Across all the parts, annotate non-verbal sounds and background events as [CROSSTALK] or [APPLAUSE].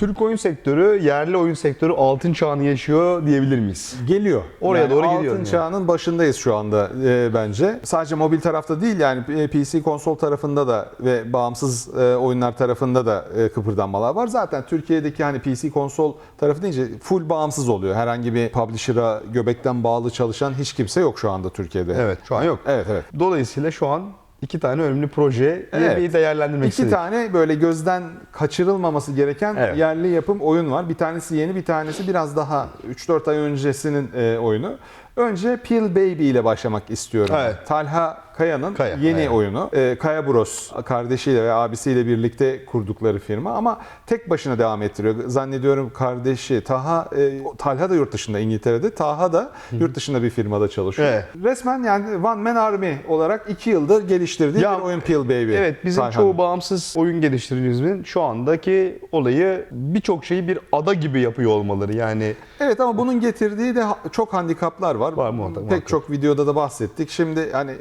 Türk oyun sektörü, yerli oyun sektörü altın çağını yaşıyor diyebilir miyiz? Geliyor. Oraya doğru altın gidiyor yani. çağının başındayız şu anda e, bence. Sadece mobil tarafta değil yani PC konsol tarafında da ve bağımsız e, oyunlar tarafında da e, kıpırdanmalar var. Zaten Türkiye'deki hani PC konsol tarafı deyince full bağımsız oluyor. Herhangi bir publisher'a göbekten bağlı çalışan hiç kimse yok şu anda Türkiye'de. Evet, şu an yok. Evet evet. Dolayısıyla şu an iki tane önemli proje Evet. bir değerlendirmek İki istedik. tane böyle gözden kaçırılmaması gereken Evet. yerli yapım oyun var. Bir tanesi yeni, bir tanesi biraz daha 3-4 ay öncesinin e, oyunu. Önce Peel Baby ile başlamak istiyorum. Evet. Talha Kaya'nın Kaya, yeni Kaya. oyunu. E, Kaya Bros kardeşiyle ve abisiyle birlikte kurdukları firma ama tek başına devam ettiriyor. Zannediyorum kardeşi Taha, e, Talha da yurt dışında İngiltere'de. Taha da yurt dışında bir firmada çalışıyor. Evet. Resmen yani One Man Army olarak iki yıldır geliştirdiği Ya, bir oyun Peel Baby. Evet bizim Talha'nın. çoğu bağımsız oyun geliştiricimizin şu andaki olayı birçok şeyi bir ada gibi yapıyor olmaları. Yani Evet ama bunun getirdiği de çok handikaplar var. Var muhakkak, Pek muhakkak. çok videoda da bahsettik. Şimdi hani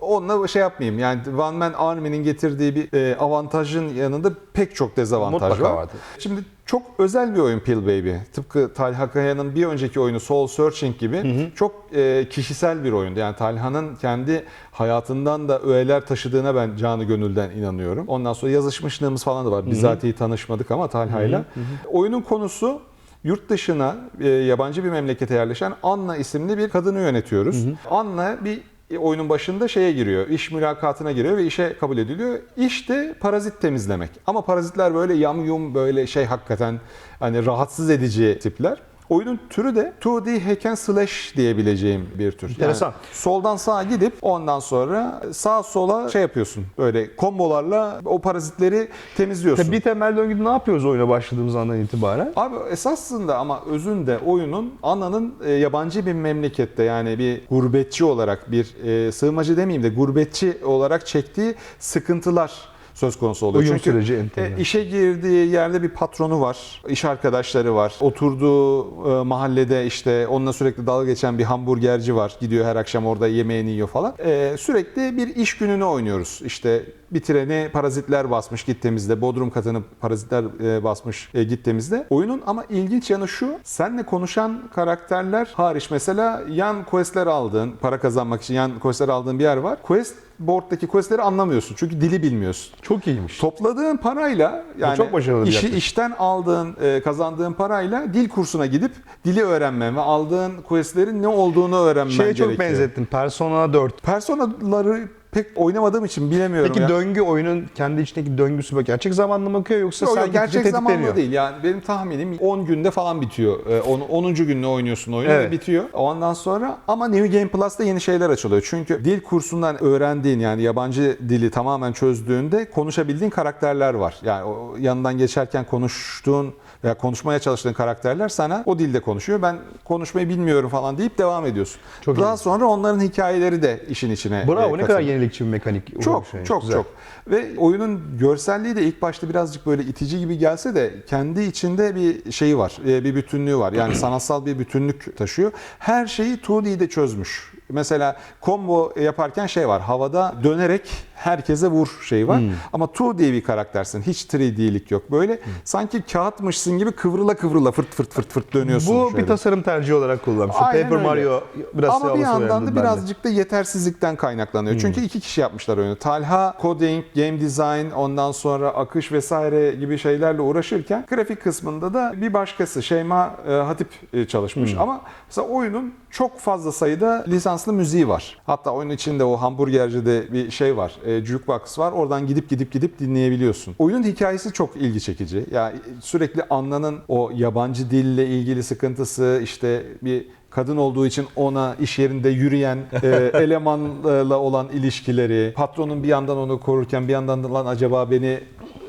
onunla şey yapmayayım. Yani One Man Army'nin getirdiği bir e, avantajın yanında pek çok dezavantaj Mutlaka var. vardır. Şimdi çok özel bir oyun Peel Baby. Tıpkı Talha Kaya'nın bir önceki oyunu Soul Searching gibi çok e, kişisel bir oyundu. Yani Talha'nın kendi hayatından da öğeler taşıdığına ben canı gönülden inanıyorum. Ondan sonra yazışmışlığımız falan da var. Bizatihi tanışmadık ama Talha'yla. Oyunun konusu Yurt dışına e, yabancı bir memlekete yerleşen Anna isimli bir kadını yönetiyoruz. Anna bir e, oyunun başında şeye giriyor, iş mülakatına giriyor ve işe kabul ediliyor. İş de parazit temizlemek. Ama parazitler böyle yamyum böyle şey hakikaten hani rahatsız edici tipler. Oyunun türü de 2D hack and slash diyebileceğim bir tür. Yani Enteresan. soldan sağa gidip ondan sonra sağ sola şey yapıyorsun. Böyle kombolarla o parazitleri temizliyorsun. bir temel döngüde ne yapıyoruz oyuna başladığımız andan itibaren? Abi esasında ama özünde oyunun Anna'nın e, yabancı bir memlekette yani bir gurbetçi olarak bir e, sığınmacı demeyeyim de gurbetçi olarak çektiği sıkıntılar söz konusu oluyor. Uyum Çünkü süreci enteresan. e, işe girdiği yerde bir patronu var, iş arkadaşları var. Oturduğu e, mahallede işte onunla sürekli dalga geçen bir hamburgerci var. Gidiyor her akşam orada yemeğini yiyor falan. E, sürekli bir iş gününü oynuyoruz. İşte bir treni parazitler basmış gittiğimizde, bodrum katını parazitler e, basmış e, gittiğimizde. Oyunun ama ilginç yanı şu, senle konuşan karakterler hariç mesela yan questler aldığın, para kazanmak için yan questler aldığın bir yer var. Quest board'daki questleri anlamıyorsun çünkü dili bilmiyorsun. Çok iyiymiş. Topladığın parayla yani çok başarılı bir işi, yaklaşım. işten aldığın, e, kazandığın parayla dil kursuna gidip dili öğrenmen ve aldığın questlerin ne olduğunu öğrenmen Şeye gerekiyor. çok benzettim. Persona 4. Personaları pek oynamadığım için bilemiyorum Peki ya. döngü oyunun kendi içindeki döngüsü bak gerçek zamanlı mı akıyor yoksa Yok, sen gerçek zamanlı değil. Yani benim tahminim 10 günde falan bitiyor. Ee, on- 10. günde oynuyorsun oyunu Evet. ve bitiyor. Ondan sonra ama New Game Plus'ta yeni şeyler açılıyor. Çünkü dil kursundan öğrendiğin yani yabancı dili tamamen çözdüğünde konuşabildiğin karakterler var. Yani yanından geçerken konuştuğun veya konuşmaya çalıştığın karakterler sana o dilde konuşuyor. Ben konuşmayı bilmiyorum falan deyip devam ediyorsun. Çok Daha iyi. sonra onların hikayeleri de işin içine Bravo e, ne kadar katılıyor. yenilikçi bir mekanik. Çok Şey, çok güzel. çok. Ve oyunun görselliği de ilk başta birazcık böyle itici gibi gelse de kendi içinde bir şeyi var. e, Bir bütünlüğü var. Yani [CLEARS THROAT] sanatsal bir bütünlük taşıyor. Her şeyi 2D'de çözmüş. Mesela combo yaparken şey var. Havada dönerek herkese vur şeyi var. Ama 2D bir karaktersin. Hiç 3D'lik yok. Böyle sanki kağıtmışsın gibi kıvrıla kıvrıla fırt fırt fırt fırt dönüyorsun. Bu şöyle. bir tasarım tercihi olarak kullanmış. Aynen Paper öyle. Mario biraz Ama bir yandan da birazcık da yetersizlikten kaynaklanıyor. Çünkü iki kişi yapmışlar oyunu. Talha coding, game design, ondan sonra akış vesaire gibi şeylerle uğraşırken grafik kısmında da bir başkası Şeyma e, Hatip e, çalışmış. Ama mesela oyunun çok fazla sayıda lisanslı müziği var. Hatta oyunun içinde o hamburgercide bir şey var. E, jukebox var. Oradan gidip gidip gidip dinleyebiliyorsun. Oyunun hikayesi çok ilgi çekici. Yani sürekli Anna'nın o yabancı dille ilgili sıkıntısı işte bir kadın olduğu için ona iş yerinde yürüyen e, [LAUGHS] elemanla olan ilişkileri, patronun bir yandan onu korurken bir yandan da lan acaba beni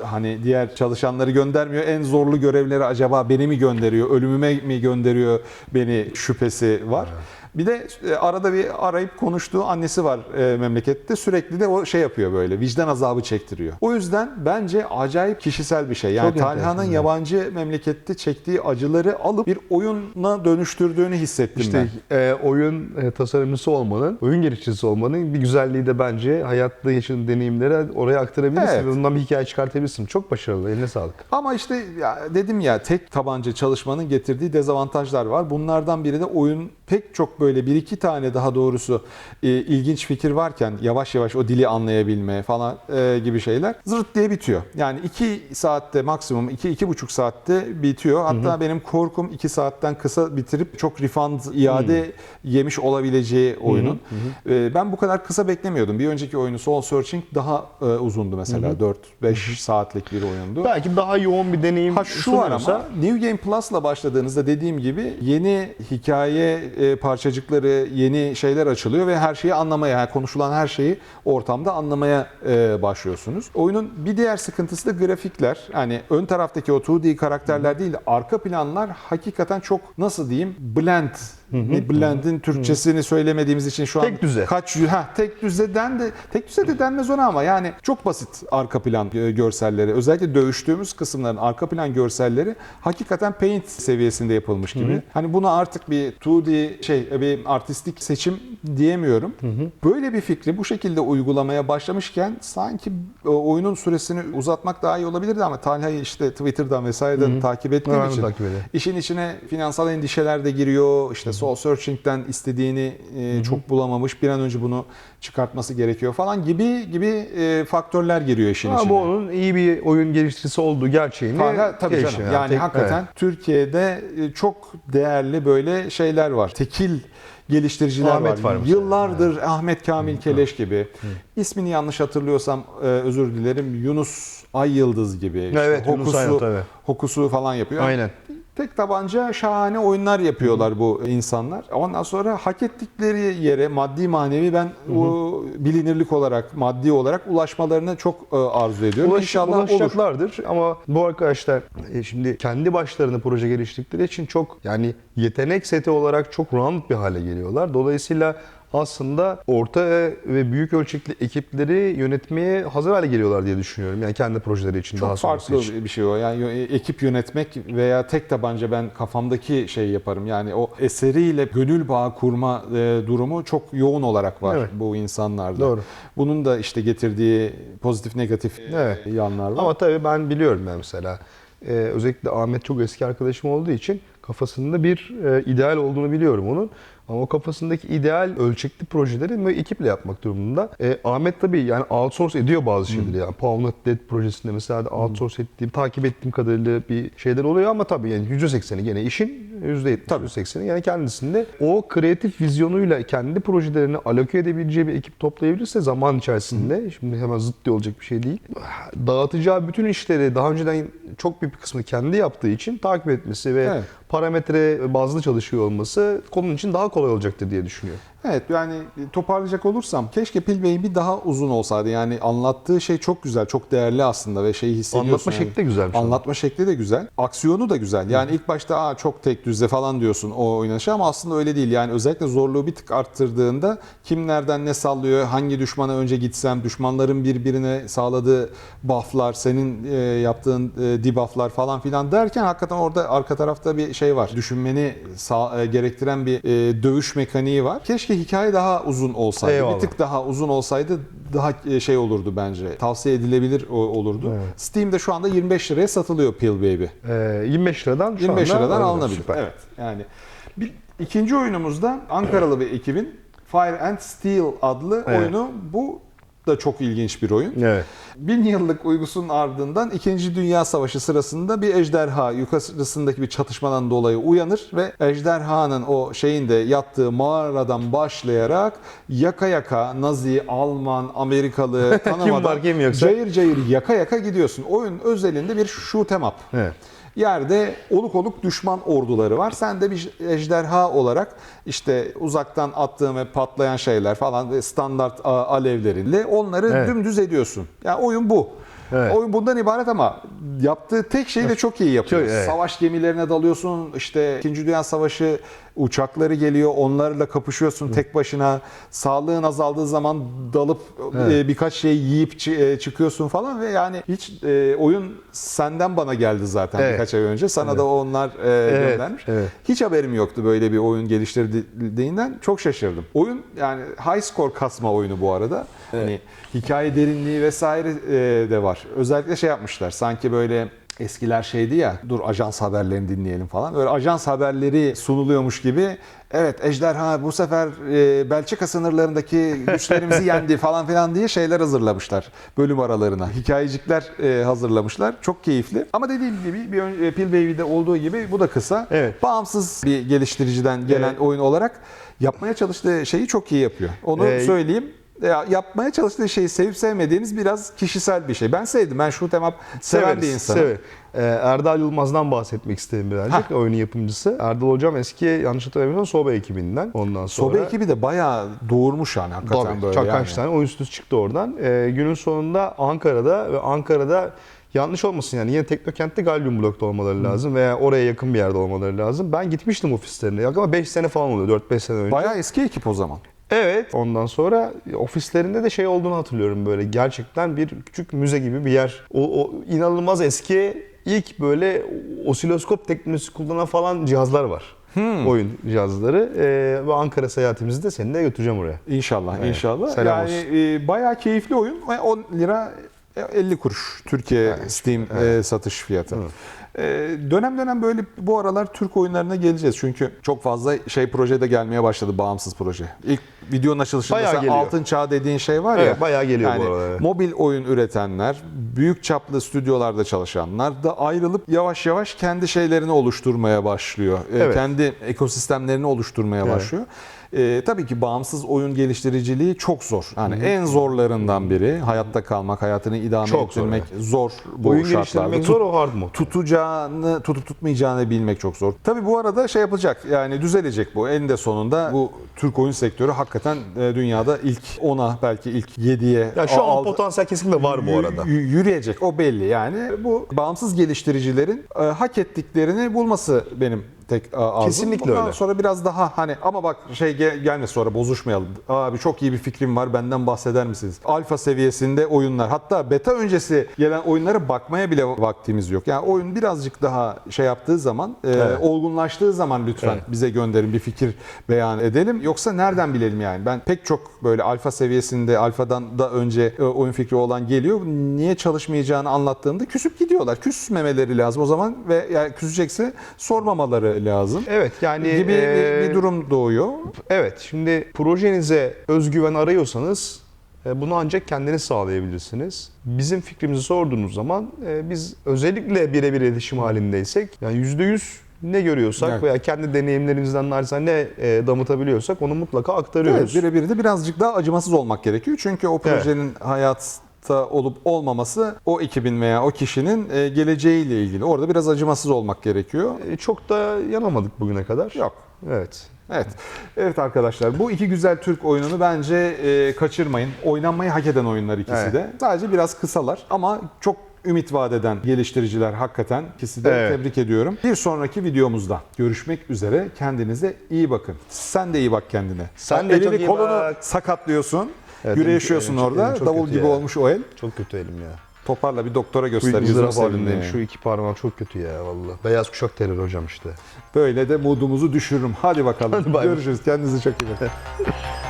hani diğer çalışanları göndermiyor. En zorlu görevleri acaba beni mi gönderiyor, ölümüme mi gönderiyor beni şüphesi var. Bir de e, arada bir arayıp konuştuğu annesi var e, memlekette. Sürekli de o şey yapıyor böyle. Vicdan azabı çektiriyor. O yüzden bence acayip kişisel bir şey. Yani Talha'nın yabancı memlekette çektiği acıları alıp bir oyuna dönüştürdüğünü hissettim İşte ben. e, oyun e, tasarımcısı olmanın, oyun geliştiricisi olmanın bir güzelliği de bence hayatta yaşadığın deneyimleri oraya aktarabilirsin Evet. ve bundan bir hikaye çıkartabilirsin. Çok başarılı, eline sağlık. Ama işte ya dedim ya tek tabanca çalışmanın getirdiği dezavantajlar var. Bunlardan biri de oyun pek çok böyle bir iki tane daha doğrusu e, ilginç fikir varken yavaş yavaş o dili anlayabilme falan e, gibi şeyler zırt diye bitiyor. Yani iki saatte maksimum iki iki buçuk saatte bitiyor. Hatta benim korkum iki saatten kısa bitirip çok refund iade yemiş olabileceği oyunun. E, ben bu kadar kısa beklemiyordum. Bir önceki oyunu Soul Searching daha e, uzundu mesela 4-5 saatlik bir oyundu. Belki daha yoğun bir deneyim Ha şu var sunuyorsa- ama New Game Plus'la başladığınızda dediğim gibi yeni hikaye e, parçacıkları, yeni şeyler açılıyor ve her şeyi anlamaya, yani konuşulan her şeyi ortamda anlamaya e, başlıyorsunuz. Oyunun bir diğer sıkıntısı da grafikler. Yani ön taraftaki o 2D karakterler değil de arka planlar hakikaten çok nasıl diyeyim blend. Ne Blend'in Türkçesini söylemediğimiz için şu an Tek düze. kaç ha tek düzeden de tek düze de denmez ona ama yani çok basit arka plan e, görselleri özellikle dövüştüğümüz kısımların arka plan görselleri hakikaten paint seviyesinde yapılmış gibi. Hani buna artık bir 2D şey e, bir artistik seçim diyemiyorum. Böyle bir fikri bu şekilde uygulamaya başlamışken sanki e, oyunun süresini uzatmak daha iyi olabilirdi ama Talha'yı işte Twitter'dan vesaireden takip ettiğim de için takip. İşin içine finansal endişeler de giriyor. İşte Soul Searching'den istediğini e, çok bulamamış. Bir an önce bunu çıkartması gerekiyor falan gibi gibi e, faktörler giriyor işin Ama içine. bu onun iyi bir oyun geliştiricisi olduğu gerçeğini Hala tabii canım. Yani Tek- hakikaten evet. Türkiye'de e, çok değerli böyle şeyler var. Tekil geliştiriciler Ahmet var. var mesela. Yıllardır Ahmet Kamil Keleş gibi. İsmini yanlış hatırlıyorsam e, özür dilerim. Yunus Ay Yıldız gibi. İşte Evet, Yunus Hokus'u- Ay tabii. Hokus'u falan yapıyor. Aynen. Tek tabanca şahane oyunlar yapıyorlar bu insanlar. Ondan sonra hak ettikleri yere maddi manevi ben o bilinirlik olarak, maddi olarak ulaşmalarını çok e, arzu ediyorum. Ulaş, İnşallah olur. ulaşacaklardır ama bu arkadaşlar e, şimdi kendi başlarına proje geliştirdikleri için çok yani yetenek seti olarak çok round bir hale geliyorlar. Dolayısıyla aslında orta ve büyük ölçekli ekipleri yönetmeye hazır hale geliyorlar diye düşünüyorum. Yani kendi projeleri için daha Çok sonrası farklı için. bir şey o. Yani yö- ekip yönetmek veya tek tabanca ben kafamdaki şeyi yaparım. Yani o eseriyle gönül bağı kurma e, durumu çok yoğun olarak var Evet. bu insanlarda. Doğru. Bunun da işte getirdiği pozitif negatif e, Evet. yanlar var. Ama tabii ben biliyorum ben mesela. Ee, özellikle Ahmet çok eski arkadaşım olduğu için kafasında bir e, ideal olduğunu biliyorum onun. Ama o kafasındaki ideal ölçekli projeleri böyle ekiple yapmak durumunda. Ee, Ahmet tabii yani outsource ediyor bazı şeyleri. Yani Pound Dead projesinde mesela de outsource ettiğim, takip ettiğim kadarıyla bir şeyler oluyor ama tabii yani %80'i gene işin %70 %80'i yani kendisinde o kreatif vizyonuyla kendi projelerini aloke edebileceği bir ekip toplayabilirse zaman içerisinde şimdi hemen zıt diye olacak bir şey değil. Dağıtacağı bütün işleri daha önceden çok büyük bir kısmını kendi yaptığı için takip etmesi ve Evet. Parametre bazlı çalışıyor olması konunun için daha kolay olacaktır diye düşünüyorum. Evet yani toparlayacak olursam keşke Pil Bey bir daha uzun olsaydı. Yani anlattığı şey çok güzel, çok değerli aslında ve şeyi hissediyorsun. Anlatma yani. şekli de güzelmiş Anlatma şekli de güzel. Aksiyonu da güzel. Yani ilk başta Aa, çok tek düzde falan diyorsun o oynanışı ama aslında öyle değil. Yani özellikle zorluğu bir tık arttırdığında kim nereden ne sallıyor, hangi düşmana önce gitsem, düşmanların birbirine sağladığı bufflar, senin e, yaptığın e, debufflar falan filan derken hakikaten orada arka tarafta bir şey var. Düşünmeni sağ- e, gerektiren bir e, dövüş mekaniği var. Keşke hikaye daha uzun olsaydı. Eyvallah. Bir tık daha uzun olsaydı daha e, şey olurdu bence. Tavsiye edilebilir olurdu. Evet. Steam'de şu anda 25 liraya satılıyor Pill Baby. Ee, 25 liradan şu 25 anda liradan alınabilir. Süper. Evet. Yani bir ikinci oyunumuzda Ankaralı bir ekibin Fire and Steel adlı Evet. oyunu. Bu da çok ilginç bir oyun. Evet. Bin yıllık uygusunun ardından 2. Dünya Savaşı sırasında bir ejderha yukarısındaki bir çatışmadan dolayı uyanır ve ejderhanın o şeyinde yattığı mağaradan başlayarak yaka yaka Nazi, Alman, Amerikalı [LAUGHS] tanımadan var, kim yoksa? cayır cayır yaka yaka gidiyorsun. Oyun özelinde bir shoot 'em up. Evet. Yerde oluk oluk düşman orduları var. Sen de bir ejderha olarak işte uzaktan attığın ve patlayan şeyler falan ve standart alevleriyle onları Evet. dümdüz ediyorsun. Yani oyun bu. Evet. Oyun bundan ibaret ama yaptığı tek şeyi de çok iyi yapıyor. Çok, evet. Savaş gemilerine dalıyorsun. işte 2. Dünya Savaşı uçakları geliyor. Onlarla kapışıyorsun tek başına. Sağlığın azaldığı zaman dalıp e, birkaç şey yiyip e, çıkıyorsun falan ve yani hiç e, oyun senden bana geldi zaten Evet. birkaç ay önce. Sana da onlar e, göndermiş. evet. Hiç haberim yoktu böyle bir oyun geliştirildiğinden. Çok şaşırdım. Oyun yani high score kasma oyunu bu arada. Hani hikaye derinliği vesaire de var. Özellikle şey yapmışlar. Sanki böyle eskiler şeydi ya dur ajans haberlerini dinleyelim falan. Böyle ajans haberleri sunuluyormuş gibi evet ejderha bu sefer e, Belçika sınırlarındaki güçlerimizi [LAUGHS] yendi falan filan diye şeyler hazırlamışlar bölüm aralarına. Hikayecikler e, hazırlamışlar. Çok keyifli. Ama dediğim gibi bir ön- e, Pil Baby'de olduğu gibi bu da kısa. Evet. Bağımsız bir geliştiriciden gelen Evet. oyun olarak yapmaya çalıştığı şeyi çok iyi yapıyor. Onu Ee, söyleyeyim. Ya, yapmaya çalıştığı şeyi sevip sevmediğiniz biraz kişisel bir şey. Ben sevdim. Ben 'em up seven Severiz, bir insanım. severiz. Ee, Erdal Yılmaz'dan bahsetmek istedim birazcık. Oyunun yapımcısı. Erdal Hocam eski yanlış hatırlamıyorsam Sobe ekibinden. Ondan sonra... Sobe ekibi de bayağı doğurmuş yani hakikaten Tabii, böyle çok yani. tane oyun stüdyosu çıktı oradan. Ee, günün sonunda Ankara'da ve Ankara'da yanlış olmasın yani yine Teknokent'te Gallium Blok'ta olmaları lazım veya oraya yakın bir yerde olmaları lazım. Ben gitmiştim ofislerine ama 5 sene falan oluyor 4-5 sene önce. Bayağı eski ekip o zaman. Evet. Ondan sonra ofislerinde de şey olduğunu hatırlıyorum böyle gerçekten bir küçük müze gibi bir yer. O, o inanılmaz eski ilk böyle osiloskop teknolojisi kullanan falan cihazlar var. Oyun cihazları. Ee, ve Ankara seyahatimizde de seni de götüreceğim oraya. İnşallah, Evet. inşallah. Selam yani e, bayağı keyifli oyun ve 10 lira 50 kuruş Türkiye Steam e, satış fiyatı. E, dönem dönem böyle bu aralar Türk oyunlarına geleceğiz. Çünkü çok fazla şey projede gelmeye başladı bağımsız proje. İlk videonun açılışında Bayağı sen geliyor. altın çağ dediğin şey var ya. Evet, bayağı geliyor bu yani aralar, evet. Mobil oyun üretenler, büyük çaplı stüdyolarda çalışanlar da ayrılıp yavaş yavaş kendi şeylerini oluşturmaya başlıyor. E, Evet. Kendi ekosistemlerini oluşturmaya Evet. başlıyor. Ee, tabii ki bağımsız oyun geliştiriciliği çok zor. Yani en zorlarından biri hayatta kalmak, hayatını idame Çok zor, ettirmek zor, bu oyun şartlarda. geliştirmek Tut- zor o hard mod. tutacağını, tutup tutmayacağını bilmek çok zor. Tabii bu arada şey yapacak. Yani düzelecek bu. Eninde sonunda bu Türk oyun sektörü hakikaten e, dünyada ilk 10'a belki ilk 7'ye Ya şu an potansiyel kesinlikle var bu arada. yürüyecek o belli yani. Bu bağımsız geliştiricilerin e, hak ettiklerini bulması benim tek e, arzum. Kesinlikle Bundan öyle. sonra biraz daha hani ama bak şey ge- gelme sonra bozuşmayalım. Abi çok iyi bir fikrim var benden bahseder misiniz? Alfa seviyesinde oyunlar hatta beta öncesi gelen oyunlara bakmaya bile vaktimiz yok. Yani oyun birazcık daha şey yaptığı zaman e, Evet. olgunlaştığı zaman lütfen Evet. bize gönderin bir fikir beyan edelim. Yoksa nereden bilelim yani? Ben pek çok böyle alfa seviyesinde alfadan da önce e, oyun fikri olan geliyor. Niye çalışmayacağını anlattığımda küsüp gidiyorlar. Küsmemeleri lazım o zaman ve yani küsecekse sormamaları lazım. Evet yani gibi e, bir, bir durum doğuyor. Evet, şimdi projenize özgüven arıyorsanız bunu ancak kendiniz sağlayabilirsiniz. Bizim fikrimizi sorduğunuz zaman biz özellikle birebir iletişim halindeysek yani %100 ne görüyorsak Evet. veya kendi deneyimlerimizden narizane ne e, damıtabiliyorsak onu mutlaka aktarıyoruz. Evet, birebir de birazcık daha acımasız olmak gerekiyor. Çünkü o projenin hayatta olup olmaması o ekibin veya o kişinin e, geleceğiyle ilgili. Orada biraz acımasız olmak gerekiyor. E, çok da yanamadık bugüne kadar. Yok. Evet. Evet. Evet arkadaşlar bu iki güzel Türk oyununu bence e, kaçırmayın. Oynanmayı hak eden oyunlar ikisi Evet. de. Sadece biraz kısalar ama çok ümit vaat eden geliştiriciler hakikaten. İkisi de Evet. tebrik ediyorum. Bir sonraki videomuzda görüşmek üzere. Kendinize iyi bakın. Sen de iyi bak kendine. Sen de Elini kolunu bak. sakatlıyorsun. Evet, Güreşiyorsun çok- orada. çok Davul gibi ya. olmuş o el. Çok kötü elim ya. Toparla bir doktora göster. Halindeyim. diye. Şu iki parmağım çok kötü ya vallahi. Beyaz kuşak terör hocam işte. Böyle de modumuzu düşürürüm. Hadi bakalım. Hadi bay bay. Görüşürüz. Kendinize çok iyi bakın. [LAUGHS]